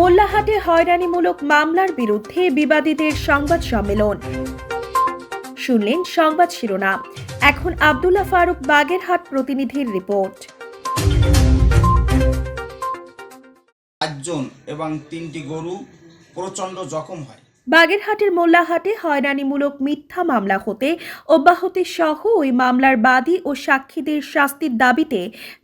মোল্লাহাটে হয়রানিমূলক মামলার বিরুদ্ধে বিবাদীদের সংবাদ সম্মেলন। শুনলেন সংবাদ শিরোনাম। এখন আবদুল্লাহ ফারুক বাগেরহাট প্রতিনিধির রিপোর্ট। পাঁচজন এবং তিনটি গরু প্রচণ্ড জখম হয়। বাগেরহাটের মোল্লাহাটে হয়রানিমূলক মিথ্যা মামলা হতে অব্যাহতি সহ ওই মামলার বাদী ও সাক্ষীদের শাস্তির দাবিতে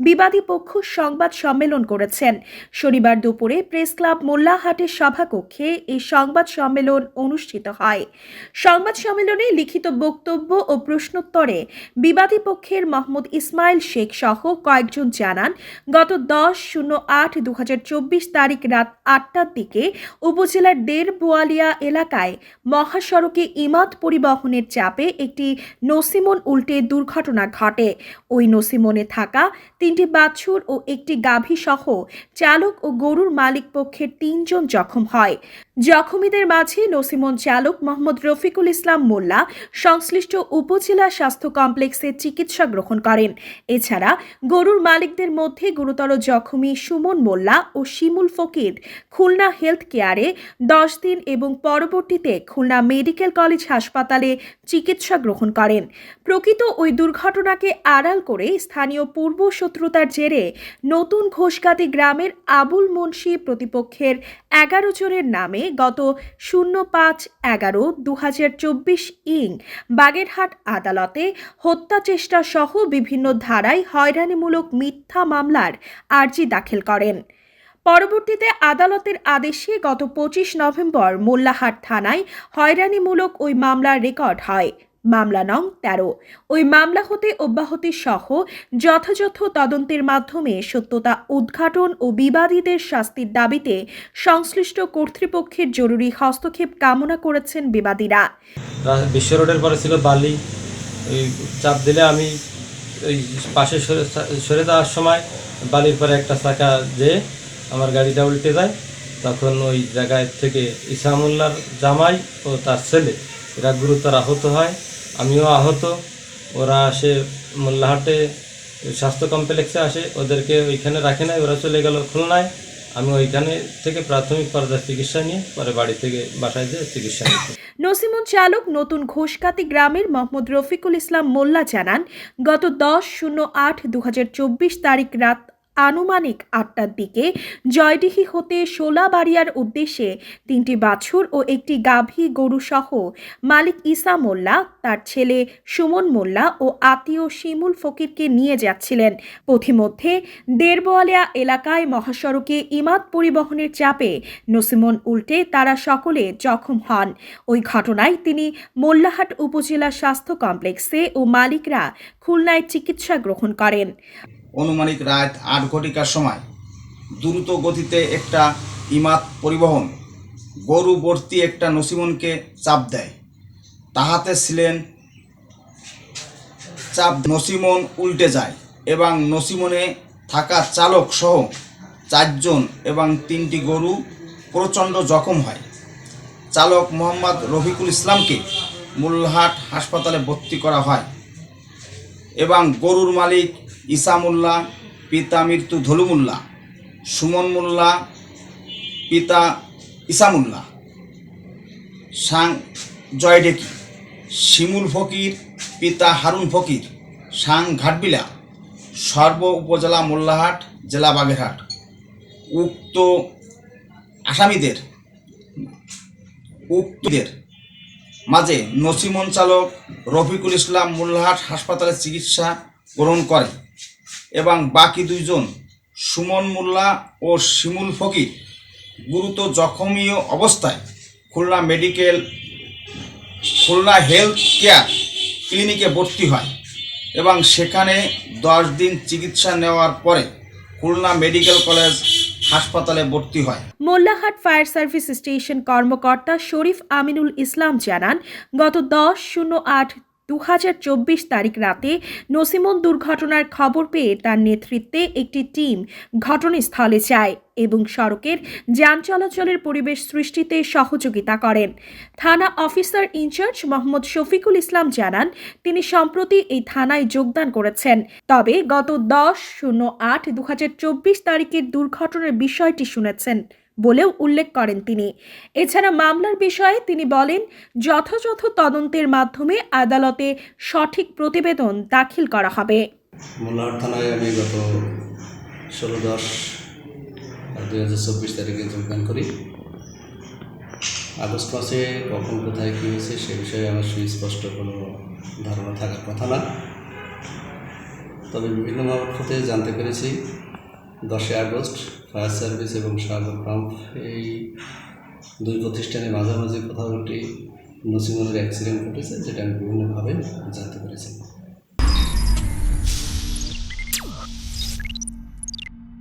বিবাদী পক্ষ সংবাদ সম্মেলন করেছেন। শনিবার দুপুরে প্রেস ক্লাব মোল্লাহাটের সভাকক্ষে এই সংবাদ সম্মেলন অনুষ্ঠিত হয়। সংবাদ সম্মেলনে লিখিত বক্তব্য ও প্রশ্নোত্তরে বিবাদী পক্ষের মোহাম্মদ ইসমাইল শেখ সহ কয়েকজন জানান, গত দশ শূন্য আট দু তারিখ রাত আটটার দিকে উপজেলার দের বোয়ালিয়া এলাকায় মহাসড়কে ইমাদ পরিবহনের চাপে একটি নসিমন উল্টে দুর্ঘটনা ঘটে। ওই নসিমনে থাকা তিনটি বাছুর ও একটি গাভী সহ চালক ও গরুর মালিক পক্ষের তিনজন জখম হয়। জখমীদের মাঝে নসিমন চালক মোহাম্মদ রফিকুল ইসলাম মোল্লা সংশ্লিষ্ট উপজেলা স্বাস্থ্য কমপ্লেক্সে চিকিৎসা গ্রহণ করেন। এছাড়া গরুর মালিকদের মধ্যে গুরুতর জখমী সুমন মোল্লা ও শিমুল ফকির খুলনা হেলথ কেয়ারে দশ দিন এবং পরবর্তীতে খুলনা মেডিকেল কলেজ হাসপাতালে চিকিৎসা গ্রহণ করেন। প্রকৃত ওই দুর্ঘটনাকে আড়াল করে স্থানীয় পূর্ব শত্রুতার জেরে নতুন ঘোষগাতি গ্রামের আবুল মুন্সি প্রতিপক্ষের এগারো জনের নামে গত শূন্য পাঁচ এগারো দু ইং বাগেরহাট আদালতে হত্যা চেষ্টা সহ বিভিন্ন ধারায় হয়রানিমূলক মিথ্যা মামলার আর্জি দাখিল করেন। পরবর্তীতে আদালতের আদেশে গত পঁচিশ নভেম্বর মোল্লাহাট থানায় হয়রানিমূলক ওই মামলার রেকর্ড হয়। মামলা নং তেরো। ওই মামলা হতে অব্যাহতি সহ যথাযথ তদন্তের মাধ্যমে সত্যতা উদ্ঘাটন ও বিবাদীদের শাস্তির দাবিতে সংশ্লিষ্ট কর্তৃপক্ষের জরুরি হস্তক্ষেপ কামনা করেছেন বিবাদীরা। বিশ্ব রোডের পরে ছিল বালি। চাপ দিলে আমি ওই পাশে সরে দেওয়ার সময় বালির পরে একটা চাকা যে আমার গাড়িটা উল্টে যায়, তখন ওই জায়গায় থেকে ইসামুল্লার জামাই ও তার ছেলে, এরা গুরুতর আহত হয়। আমিও আহত। ওরা আসে মোল্লাহাটে স্বাস্থ্য কমপ্লেক্সে আসে, ওদেরকে ওইখানে রাখে নাই, ওরা চলে গেল খুলনায়। আমি ওইখানে থেকে প্রাথমিক পর্যায়ে চিকিৎসা নিয়ে পরে বাড়ি থেকে বাসায় যেয়ে চিকিৎসা নসিমুন চালক নতুন ঘোষকাতি গ্রামের মোহাম্মদ রফিকুল ইসলাম মোল্লা জানান, গত দশ শূন্য আট দু তারিখ রাত আনুমানিক আটটার দিকে জয়ডিহি হতে সোলাবাড়িয়ার উদ্দেশ্যে তিনটি বাছুর ও একটি গাভী গরু সহ মালিক ইসা মোল্লা, তার ছেলে সুমন মোল্লা ও আত্মীয় শিমুল ফকিরকে নিয়ে যাচ্ছিলেন। পথিমধ্যে দেরবোয়ালিয়া এলাকায় মহাসড়কে ইমাদ পরিবহনের চাপে নসিমন উল্টে তারা সকলে জখম হন। ওই ঘটনায় তিনি মোল্লাহাট উপজেলা স্বাস্থ্য কমপ্লেক্সে ও মালিকরা খুলনায় চিকিৎসা গ্রহণ করেন। অনুমানিক রাত আট ঘটিকার সময়। দ্রুত গতিতে একটা ইমাত পরিবহন, গরু ভর্তি একটা নসিমনকে চাপ দেয়। তাহাতে ছিলেন, চাপ নসিমন উল্টে যায় এবং নসিমনে থাকা চালক সহ চারজন এবং তিনটি গরু প্রচণ্ড জখম হয়। চালক মোহাম্মদ রফিকুল ইসলামকে মুল্লাহাট হাসপাতালে ভর্তি করা হয় এবং গরুর মালিক ইসা মোল্লা, পিতা মৃত্যু ধলুমুল্লা সুমন মোল্লা, পিতা ইসামুল্লাহ সাং জয়ডেকি শিমুল ফকির, পিতা হারুন ফকির, সাং ঘাটবিলা, সর্ব উপজেলা মোল্লাহাট, জেলা বাগেরহাট। উক্ত আসামিদের উক্তদের মাঝে নসিমন চালক রফিকুল ইসলাম মোল্লাহাট হাসপাতালে চিকিৎসা গ্রহণ করে এবং বাকি দুইজন সুমন মোল্লা ও শিমুল ফকির গুরুতর জখমীয় অবস্থায় Khulna medical, Khulna health care ক্লিনিকে ভর্তি হয় এবং সেখানে দশ দিন চিকিৎসা নেওয়ার পরে খুলনা মেডিকেল কলেজ হাসপাতালে ভর্তি হয়। মোল্লাহাট ফায়ার সার্ভিস স্টেশন কর্মকর্তা শরীফ আমিনুল ইসলাম জানান, গত দশ শূন্য আট দু হাজার চব্বিশ তারিখ রাতে নসিমন দুর্ঘটনার খবর পেয়ে তার নেতৃত্বে একটি টিম ঘটনাস্থলে যায় এবং সড়কের যান চলাচলের পরিবেশ সৃষ্টিতে সহযোগিতা করেন। থানা officer in charge Mohammad Shafiqul Islam জানান, তিনি সম্প্রতি এই থানায় যোগদান করেছেন। তবে গত দশ শূন্য আট দু তারিখের দুর্ঘটনার বিষয়টি শুনেছেন। বলেও উল্লেখ করেন তিনি। এছাড়া মামলার বিষয়ে তিনি বলেন, যথাযথ তদন্তের মাধ্যমে আদালতে সঠিক প্রতিবেদন দাখিল করা হবে। থানায় আমি গত ষোলো দশ দুই হাজার চব্বিশ তারিখে যোগদান করি। আগস্ট মাসে কখন কোথায় কী হয়েছে সে বিষয়ে আমার সুস্পষ্ট কোনো ধারণা থাকার কথা না। তবে বিভিন্ন মামলা জানতে পেরেছি, দশই আগস্ট ফায়ার সার্ভিস এবং সাগর পাম্প এই দুই প্রতিষ্ঠানের মাঝামাঝি কোথাও একটি নসিমনের অ্যাক্সিডেন্ট ঘটেছে, যেটা আমি বিভিন্নভাবে জানতে পেরেছি।